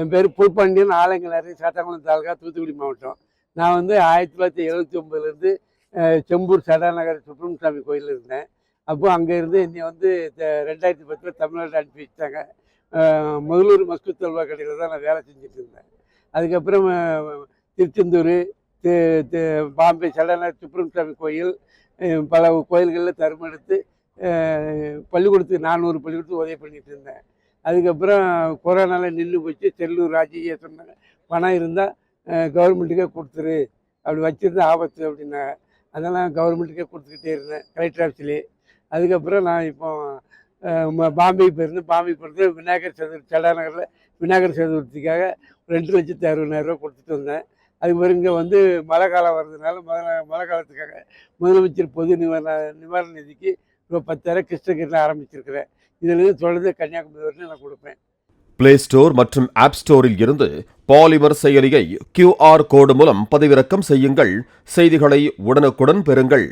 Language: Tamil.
என் பேர் புல்பாண்டியன் ஆலங்கலாறு சட்டங்குளம் தாலுகா தூத்துக்குடி மாவட்டம். நான் வந்து ஆயிரத்தி தொள்ளாயிரத்தி எழுபத்தி ஒம்பதுலேருந்து செம்பூர் சடாநகர் சுப்பிரமணிய கோயிலில் இருந்தேன். அப்போது அங்கே இருந்து என்னை வந்து ரெண்டாயிரத்தி பத்தில் தமிழ்நாடு அனுப்பி வச்சிட்டாங்க. முதலூர் மஸ்கு தல்வா கடையில் தான் நான் வேலை செஞ்சுட்டு இருந்தேன். அதுக்கப்புறம் திருச்செந்தூர் பாம்பே சடாநகர் சுப்பிரமணிய கோயில் பல கோயில்களில் தரும எடுத்து பள்ளிக்கூடத்துக்கு நானூறு பள்ளிக்கூடத்துக்கு உதவி பண்ணிட்டு இருந்தேன். அதுக்கப்புறம் கொரோனால நின்று போச்சு. செல்லூர் ராஜியை சொன்னாங்க. பணம் இருந்தால் கவர்மெண்ட்டுக்கே கொடுத்துரு. அப்படி வச்சுருந்தா ஆபத்து அப்படின்னாங்க. அதெல்லாம் கவர்மெண்ட்டுக்கே கொடுத்துக்கிட்டே இருந்தேன். கலெக்டர் ஆஃபீஸ்லேயே அதுக்கப்புறம் நான் இப்போ பாம்பே போயிருந்தேன். பாம்பே போயிருந்து விநாயகர் சதுர்த்தி சடாநகரில் விநாயகர் சதுர்த்திக்காக ரெண்டு லட்சத்தி அறுபதாயிரரூவா கொடுத்துட்டு வந்தேன். அதுக்கு மாதிரி இங்கே வந்து மழை காலம் வர்றதுனால மழை மழை காலத்துக்காக முதலமைச்சர் பொது நிவாரண நிவாரண நிதிக்கு இப்போ பத்தாயிரம் கிருஷ்ணகிரியில் ஆரம்பிச்சிருக்கிறேன். இதிலிருந்து தொடர்ந்து கன்னியாகுமரி வரைக்கும் நான் கொடுப்பேன். பிளே ஸ்டோர் மற்றும் ஆப் ஸ்டோரில் இருந்து பாலிமர் செயலியை கியூஆர் கோடு மூலம் பதிவிறக்கம் செய்யுங்கள். செய்திகளை உடனுக்குடன் பெறுங்கள்.